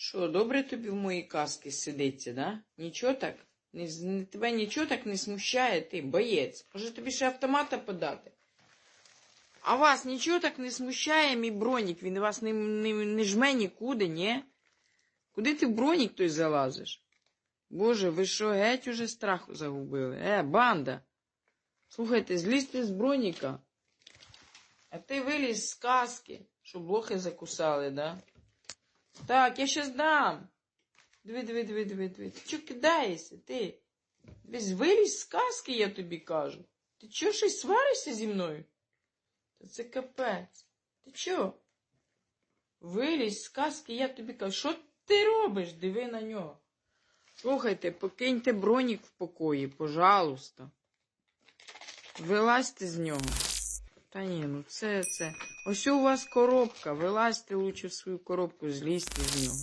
Що, добре тобі в моїй казки сидиться, да? Нічого так? Не, тебе нічого так не смущає, ти, боєць. Може тобі ще автомата подати? А вас нічого так не смущає, мій бронік? Він вас не, не, не жме нікуди, ні? Куди ти в бронік той залазиш? Боже, ви що, геть уже страх загубили? Е, банда! Слухайте, злізьте з броніка. А ти виліз з казки, щоб блохи закусали, да? Так, я щас дам. Диви, диви, диви, диви, диви. Ти чого кидаєшся, ти? Весь виліз з казки, я тобі кажу. Ти чого щось сваришся зі мною? Та це капець. Ти чого? Вилізь з казки, я тобі кажу. Що ти робиш? Диви на нього. Слухайте, покиньте бронік в покої, пожалуйста. Вилазьте з нього. Та ні, ну це це. Ось у вас коробка. Вилазьте лучше в свою коробку, злізьте з нього.